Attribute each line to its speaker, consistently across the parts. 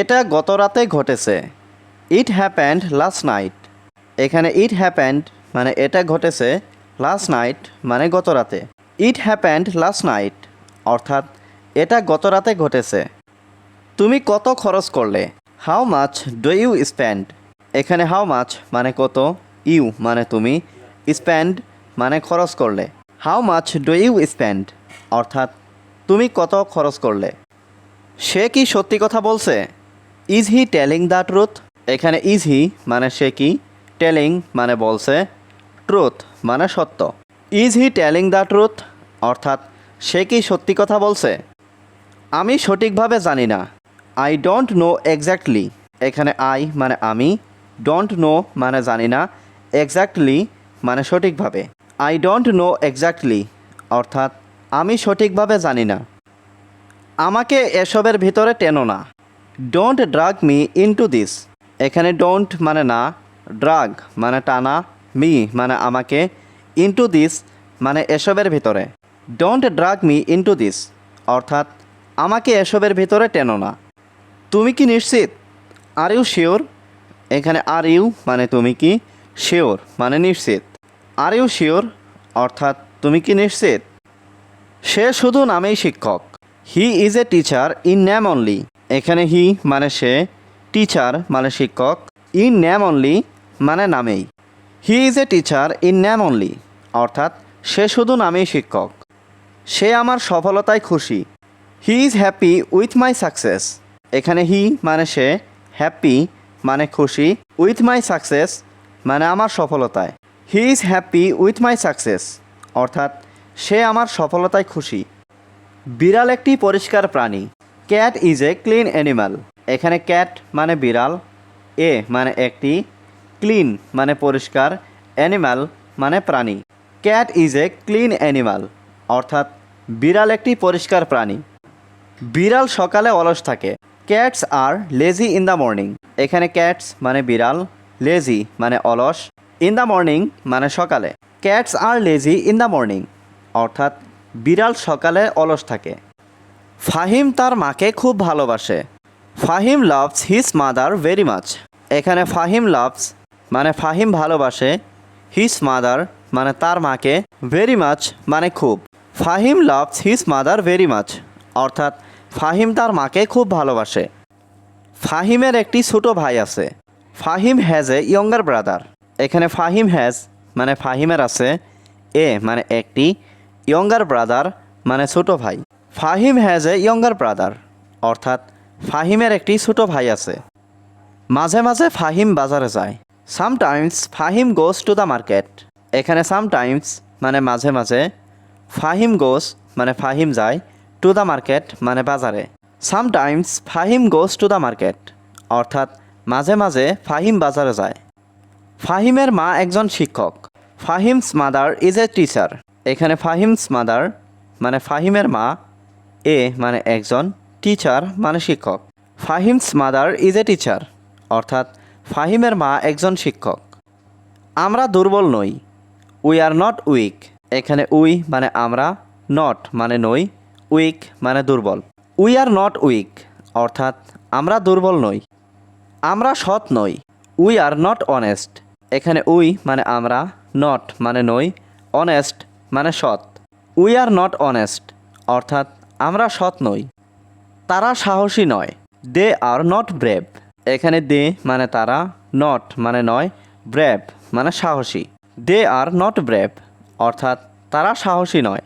Speaker 1: এটা গত রাতে ঘটেছে। ইট হ্যাপেন্ড লাস্ট নাইট এখানে ইট হ্যাপেন্ড মানে এটা ঘটেছে লাস্ট নাইট মানে গত রাতে। ইট হ্যাপেন্ড লাস্ট নাইট অর্থাৎ এটা গত রাতে ঘটেছে। তুমি কত খরচ করলে? How much do you spend এখানে হাউ মাছ মানে কত? ইউ মানে তুমি স্পেন্ড মানে খরচ করলে। How much do you spend অর্থাৎ তুমি কত খরচ করলে? সে কি সত্যি কথা বলছে? Is he telling the truth এখানে ইজ হি মানে সে কি? টেলিং মানে বলছে ট্রুথ মানে সত্য। Is he telling the truth অর্থাৎ সে কি সত্যি কথা বলছে? আমি সঠিকভাবে জানি না। আই ডোন্ট নো এক্স্যাক্টলি এখানে আই মানে আমি। ডোন্ট নো মানে জানি না। এক্স্যাক্টলি মানে সঠিকভাবে। আই ডোন্ট নো এক্স্যাক্টলি অর্থাৎ আমি সঠিকভাবে জানি না। আমাকে এসবের ভিতরে টেনো না। Don't drag me into this এখানে ডোন্ট মানে না ড্রাগ মানে টানা মি মানে আমাকে ইনটু দিস মানে এসবের ভিতরে। Don't drag me into this অর্থাৎ আমাকে এসবের ভিতরে টেনো না। তুমি কি নিশ্চিত? আর ইউ শিওর এখানে আর ইউ মানে তুমি কি? শিওর মানে নিশ্চিত। আর ইউ শিওর অর্থাৎ তুমি কি নিশ্চিত? সে শুধু নামেই শিক্ষক। He is a teacher in name only এখানে হি মানে সে টিচার মানে শিক্ষক ইন নেম অনলি মানে নামেই। He is a teacher in name only অর্থাৎ সে শুধু নামেই শিক্ষক। সে আমার সফলতায় খুশি। He is happy with my success এখানে হি মানে সে হ্যাপি মানে খুশি উইথ মাই সাকসেস মানে আমার সফলতায়। He is happy with my success অর্থাৎ সে আমার সফলতায় খুশি। বিড়াল একটি পরিষ্কার প্রাণী। Cat is a clean animal এখানে ক্যাট মানে বিড়াল, এ মানে একটি ক্লিন মানে পরিষ্কার অ্যানিমাল মানে প্রাণী। Cat is a clean animal অর্থাৎ বিড়াল একটি পরিষ্কার প্রাণী। বিড়াল সকালে অলস থাকে। Cats are lazy in the morning এখানে ক্যাটস মানে বিড়াল লেজি মানে অলস ইন দ্য মর্নিং মানে সকালে। Cats are lazy in the morning অর্থাৎ বিড়াল সকালে অলস থাকে। ফাহিম তার মাকে খুব ভালোবাসে। Fahim loves his mother very much এখানে ফাহিম লাভস মানে ফাহিম ভালোবাসে হিজ মাদার মানে তার মাকে ভেরি মাচ মানে খুব। Fahim loves his mother very much অর্থাৎ ফাহিম তার মাকে খুব ভালোবাসে। ফাহিমের একটি ছোট ভাই আছে। Fahim has a younger brother এখানে ফাহিম হ্যাজ মানে ফাহিমের আছে, এ মানে একটি ইয়ঙ্গার ব্রাদার মানে ছোট ভাই। Fahim has a younger brother অর্থাৎ ফাহিমের একটি ছোট ভাই আছে। মাঝে মাঝে ফাহিম বাজারে যায়। Sometimes Fahim goes to the market এখানে সামটাইমস মানে মাঝে মাঝে, ফাহিম গোস মানে ফাহিম যায় টু দ্য মার্কেট মানে বাজারে। Sometimes Fahim goes to the market অর্থাৎ মাঝে মাঝে ফাহিম বাজারে যায়। ফাহিমের মা একজন শিক্ষক। Fahim's mother is a teacher এখানে ফাহিমস মাদার মানে ফাহিমের মা এ মানে একজন টিচার মানে শিক্ষক। Fahim's mother is a teacher অর্থাৎ ফাহিমের মা একজন শিক্ষক। আমরা দুর্বল নই উই আর নট উইক এখানে উই মানে আমরা নট মানে নই উইক মানে দুর্বল। উই আর নট উইক অর্থাৎ আমরা দুর্বল নই। আমরা সৎ নই উই আর নট অনেস্ট এখানে উই মানে আমরা নট মানে নই অনেস্ট মানে সৎ। উই আর নট অনেস্ট অর্থাৎ আমরা সৎ নই। তারা সাহসী নয়। দে আর নট ব্রেভ এখানে দে মানে তারা নট মানে নয় ব্রেভ মানে সাহসী। দে আর নট ব্রেভ অর্থাৎ তারা সাহসী নয়।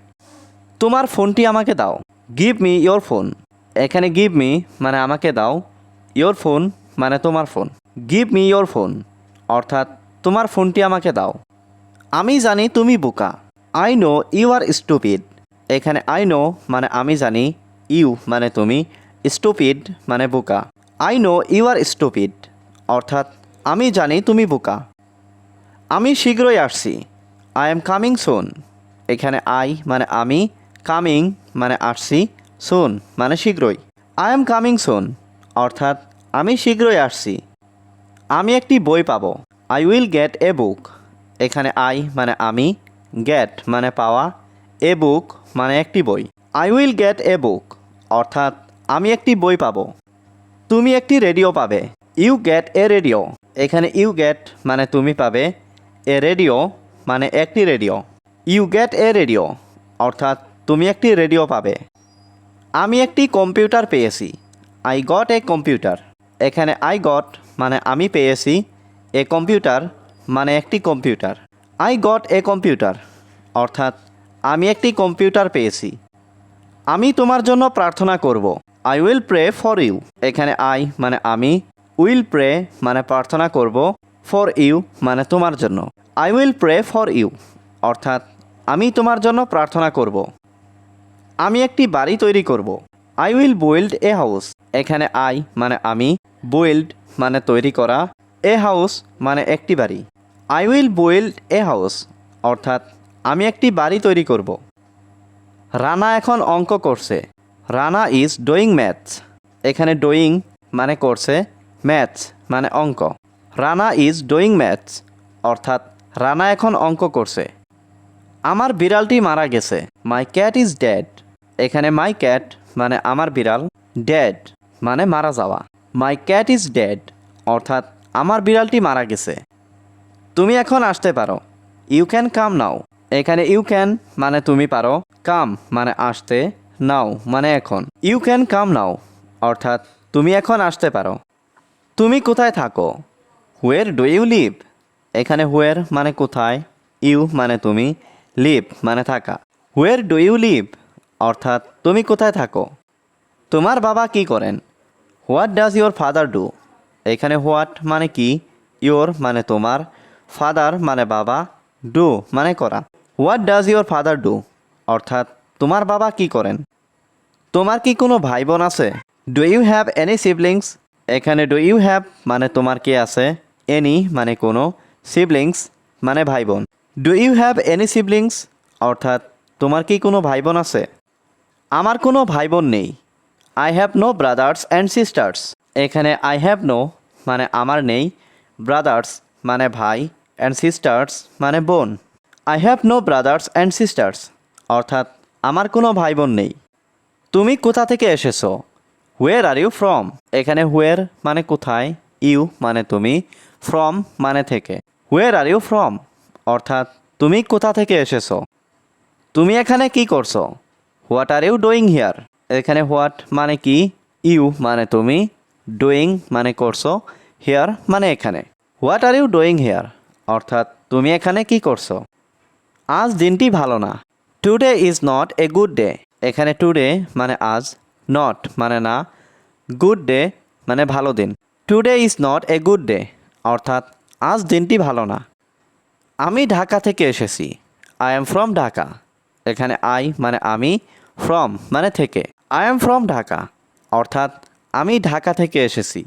Speaker 1: তোমার ফোনটি আমাকে দাও। গিভ মি ইয়োর ফোন এখানে গিভ মি মানে আমাকে দাও। ইয়োর ফোন মানে তোমার phone. Give me your phone অর্থাৎ তোমার ফোনটি আমাকে দাও। আমি জানি তুমি বোকা। I know you are stupid এখানে আই নো মানে আমি জানি ইউ মানে তুমি স্টুপিড মানে বোকা। I know you are stupid অর্থাৎ আমি জানি তুমি বোকা। আমি শীঘ্রই আসছি আই এম কামিং সোন এখানে আই মানে আমি কামিং মানে আসছি সোন মানে শীঘ্রই। আই এম কামিং সোন অর্থাৎ আমি শীঘ্রই আসছি। আমি একটি বই পাবো I will get a book এখানে আই মানে আমি গেট মানে পাওয়া এ বুক মানে একটি বই। I will get a book অর্থাৎ আমি একটি বই পাব। তুমি একটি রেডিও পাবে। ইউ গেট এ রেডিও এখানে ইউ গেট মানে তুমি পাবে। এ রেডিও মানে একটি radio you get a radio অর্থাৎ তুমি একটি রেডিও পাবে। আমি একটি কম্পিউটার পেয়েছি। আই গট এ কম্পিউটার এখানে আই গট মানে আমি পেয়েছি। এ কম্পিউটার মানে একটি computer I got a computer অর্থাৎ আমি একটি কম্পিউটার পেয়েছি। আমি তোমার জন্য প্রার্থনা করব। I will pray for you এখানে আই মানে আমি। উইল প্রে মানে প্রার্থনা করব। ফর ইউ মানে তোমার জন্য। I will pray for you অর্থাৎ, আমি তোমার জন্য প্রার্থনা করব। আমি একটি বাড়ি তৈরি করব। I will build a house এখানে আই মানে আমি। বুইল্ড মানে তৈরি করা। এ হাউস মানে একটি বাড়ি। I will build a house অর্থাৎ আমি একটি বাড়ি তৈরি করব। রানা এখন অঙ্ক করছে। রানা ইজ ডোয়িং ম্যাথস এখানে ডোয়িং মানে করছে ম্যাথস মানে অঙ্ক। রানা ইজ ডোয়িং ম্যাথস অর্থাৎ রানা এখন অঙ্ক করছে। আমার বিড়ালটি মারা গেছে। মাই ক্যাট ইজ ড্যাড এখানে মাই ক্যাট মানে আমার বিড়াল ড্যাড মানে মারা যাওয়া। মাই ক্যাট ইজ ড্যাড অর্থাৎ আমার বিড়ালটি মারা গেছে। তুমি এখন আসতে পারো। ইউ ক্যান কাম নাও এখানে ইউ ক্যান মানে তুমি পারো কাম মানে আসতে নাও মানে এখন। ইউ ক্যান কাম নাও অর্থাৎ তুমি এখন আসতে পারো। তুমি কোথায় থাকো? হুয়ের ডু ইউ লিভ এখানে হুয়ের মানে কোথায় ইউ মানে তুমি লিভ মানে থাকা। হুয়ের ডু ইউ লিভ অর্থাৎ তুমি কোথায় থাকো? তোমার বাবা কি করেন? What does your father do এখানে হোয়াট মানে কি? ইয়োর মানে তোমার ফাদার মানে বাবা ডু মানে করা। What does your father do অর্থাৎ, তোমার বাবা কি করেন? তোমার কি কোনো ভাই বোন আছে? Do you have any siblings এখানে ডু ইউ হ্যাভ মানে তোমার কি আছে? এনি মানে কোনো সিবলিংস মানে ভাই বোন do you have any siblings অর্থাৎ, তোমার কি কোনো ভাই বোন আছে? আমার কোনো ভাই বোন নেই। I have no brothers and sisters এখানে আই হ্যাভ নো মানে আমার নেই। ব্রাদার্স মানে ভাই অ্যান্ড সিস্টার্স মানে বোন। I have no brothers and sisters অর্থাৎ, আমার কোনো ভাই বোন নেই। তুমি কোথা থেকে এসেছ? হুয়ের আর ইউ ফ্রম এখানে হুয়ের মানে কোথায়? ইউ মানে তুমি। ফ্রম মানে থেকে। হুয়ের আর ইউ ফ্রম অর্থাৎ, তুমি কোথা থেকে এসেছ? তুমি এখানে কি করছ? What are you doing here এখানে হোয়াট মানে কি? ইউ মানে তুমি। ডুইং মানে করছ। হিয়ার মানে এখানে। What are you doing here অর্থাৎ, তুমি এখানে কি করছ? আজ দিনটি ভালো না। Today is not a good day এখানে টুডে মানে আজ নট মানে না গুড ডে মানে ভালো দিন। Today is not a good day অর্থাৎ আজ দিনটি ভালো না। আমি ঢাকা থেকে এসেছি। আই এম ফ্রম ঢাকা এখানে আই মানে আমি ফ্রম মানে থেকে। আই এম ফ্রম ঢাকা অর্থাৎ আমি ঢাকা থেকে এসেছি।